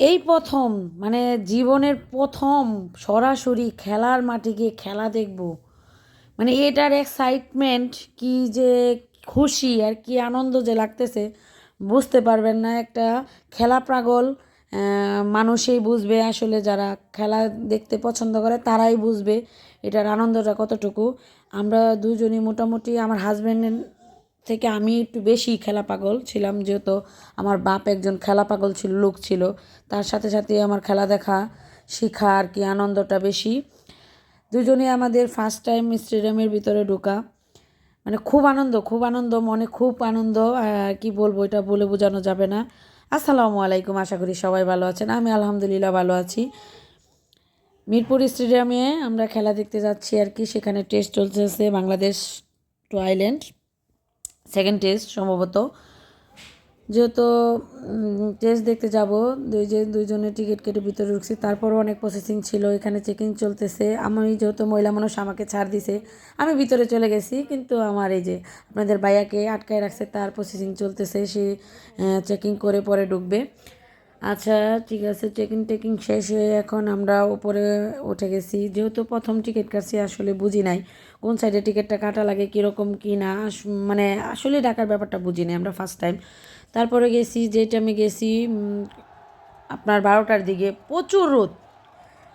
এই প্রথম মানে জীবনের প্রথম সরাসরি খেলার মাঠে গিয়ে খেলা দেখব। মানে এটার এক্সাইটমেন্ট কি যে খুশি আর কি আনন্দ যে লাগতেছে, বুঝতে পারবেন না একটা খেলা প্রাগল মানুষই বুঝবে আসলে যারা খেলা দেখতে পছন্দ করে তারাই বুঝবে এটার আনন্দটা কতটুকু। আমরা দুজনই মোটামুটি আমার হাজব্যান্ডের থেকে আমি একটু বেশি খেলা পাগল ছিলাম, যেহেতু আমার বাপ একজন খেলা পাগল ছিল, লোক ছিল। তার সাথে সাথে আমার খেলা দেখা, শেখা আর কি আনন্দটা বেশি। দুজনে আমাদের ফার্স্ট টাইম স্টেডিয়ামের ভিতরে ঢোকা। মানে খুব আনন্দ খুব আনন্দ, মনে খুব আনন্দ কি বলব এটা বলে বোঝানো যাবে না। আসসালামু আলাইকুম, আশা করি সবাই ভালো আছেন। আমি আলহামদুলিল্লাহ ভালো আছি। মিরপুর স্টেডিয়ামে আমরা খেলা দেখতে যাচ্ছি আর কি, সেখানে টেস্ট চলতেছে Bangladesh to Ireland second test সম্ভবত। যেহেতু টেস্ট দেখতে যাব, দুই যে দুইজনের টিকিট কেটে ভিতরে ঢুকছি, তারপরও অনেক প্রসেসিং ছিল, এখানে চেকিং চলতেছে। আমি যেহেতু মহিলা মানুষ, আমাকে ছাড় দিছে। আমি ভিতরে চলে গেছি, কিন্তু আমার এই যে আপনাদের ভাইয়াকে আটকায় রাখছে, তার প্রসেসিং চলতেছে, সে চেকিং করে পরে ঢুকবে। আচ্ছা ঠিক আছে চেকিং টেকিং শেষ হয়ে এখন আমরা উপরে উঠে গেছি। যেহেতু প্রথম টিকিট কাটছি, আসলে বুঝি নাই কোন সাইডে টিকিটটা কাটা লাগে, কীরকম, কী না মানে আসলে ডাকার ব্যাপারটা বুঝি নাই আমরা ফার্স্ট টাইম তারপরে গেছি যে টাইমে গেছি আপনার বারোটার দিকে প্রচুর রোদ।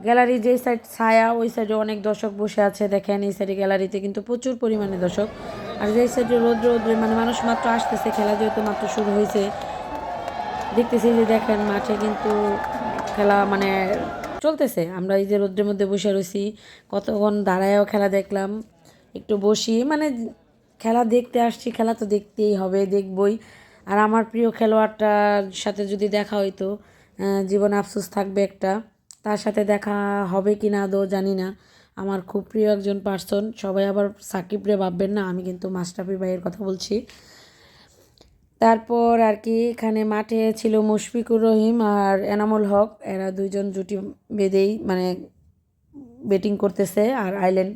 গ্যালারি যে সাইড ছায়া, ওই সাইডে অনেক দর্শক বসে আছে, দেখেন এই সাইডে গ্যালারিতে কিন্তু প্রচুর পরিমাণে দর্শক। আর যে সাইডে রোদ রোদ মানে মানুষ মাত্র আসতেছে, খেলা যেহেতু মাত্র শুরু হয়েছে দেখতেছি যে দেখেন মাঠে কিন্তু খেলা মানে চলতেছে। আমরা এই যে রোদ্রের মধ্যে বসে রয়েছি, কতক্ষণ দাঁড়ায়ও খেলা দেখলাম, একটু বসি। মানে খেলা দেখতে আসছি, খেলা তো দেখতেই হবে, দেখবই। আর আমার প্রিয় খেলোয়াড়টার সাথে যদি দেখা হইতো জীবন আফসোস থাকবে একটা। তার সাথে দেখা হবে কি না আদৌ জানি না। আমার খুব প্রিয় একজন পার্সন সবাই আবার সাকিব রে ভাববেন না, আমি কিন্তু মাস্টাফি ভাইয়ের কথা বলছি। তারপর আর কি এখানে মাঠে ছিল মুশফিকুর রহিম আর এনামুল হক। এরা দুইজন জুটি বেঁধেই মানে ব্যাটিং করতেছে আর আইল্যান্ড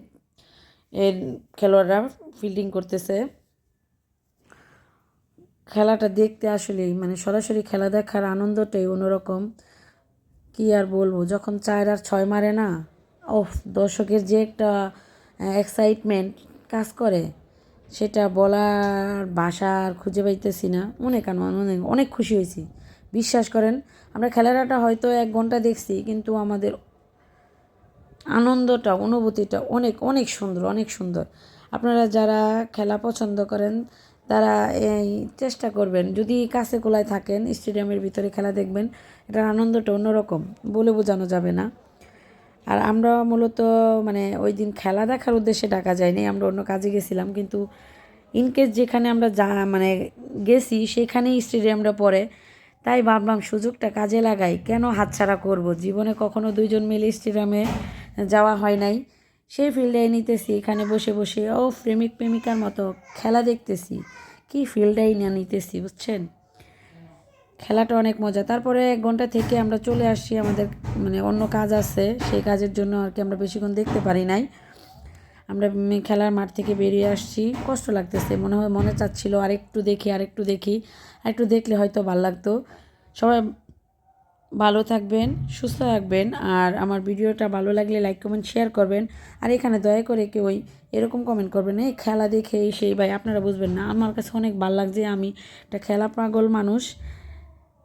এর খেলোয়াড়রা ফিল্ডিং করতেছে। খেলাটা দেখতে আসলেই মানে সরাসরি খেলা দেখার আনন্দটাই অন্যরকম। কি আর বলব, যখন চার আর ছয় মারে না, ওফ, দর্শকের যে একটা এক্সাইটমেন্ট কাজ করে। সেটা বলার ভাষা আর খুঁজে পাইতেছি না। অনেক অনেক অনেক খুশি হয়েছি। বিশ্বাস করেন, আমরা খেলাটা হয়তো এক ঘণ্টা দেখছি, কিন্তু আমাদের আনন্দটা, অনুভূতিটা অনেক অনেক সুন্দর অনেক সুন্দর। আপনারা যারা খেলা পছন্দ করেন, তারা এই চেষ্টা করবেন। যদি কাছে কোলায় থাকেন, স্টেডিয়ামের ভিতরে খেলা দেখবেন, এটার আনন্দটা অন্যরকম। বলে বোঝানো যাবে না। আর আমরা মূলত মানে ওই দিন খেলা দেখার উদ্দেশ্যে ডাকা যায়নি আমরা অন্য কাজে গেছিলাম। কিন্তু ইনকেস যেখানে আমরা যা মানে গেছি, সেখানেই স্টেডিয়ামটা পড়ে। তাই ভাবলাম সুযোগটা কাজে লাগাই। কেন হাতছাড়া করব? জীবনে কখনো দুইজন মিলে স্টেডিয়ামে যাওয়া হয় নাই। সেই ফিল্ডে নিতেছি। এখানে বসে বসে, ও প্রেমিক প্রেমিকার মতো খেলা দেখতেছি। কি ফিল্ডটাই না নিতেছি, বুঝছেন? খেলাটা অনেক মজা। তারপরে এক ঘণ্টা থেকে আমরা চলে আসছি, আমাদের মানে অন্য কাজ আছে, সেই কাজের জন্য আর কি আমরা বেশিক্ষণ দেখতে পারি নাই। আমরা খেলার মাঠ থেকে বেরিয়ে আসছি। কষ্ট লাগতেছে, মনে হয় মনে চাচ্ছিল আরেকটু দেখি আরেকটু দেখি। আরেকটু দেখলে হয়তো ভালো লাগতো। সবাই ভালো থাকবেন, সুস্থ থাকবেন আর আমার ভিডিওটা ভালো লাগলে লাইক, কমেন্ট, শেয়ার করবেন। আর এখানে দয়া করে কেউ ওই এরকম কমেন্ট করবেন, এই খেলা দেখে সেই ভাই। আপনারা বুঝবেন না। আমার কাছে অনেক ভালো লাগছে আমি একটা খেলা পাগল মানুষ।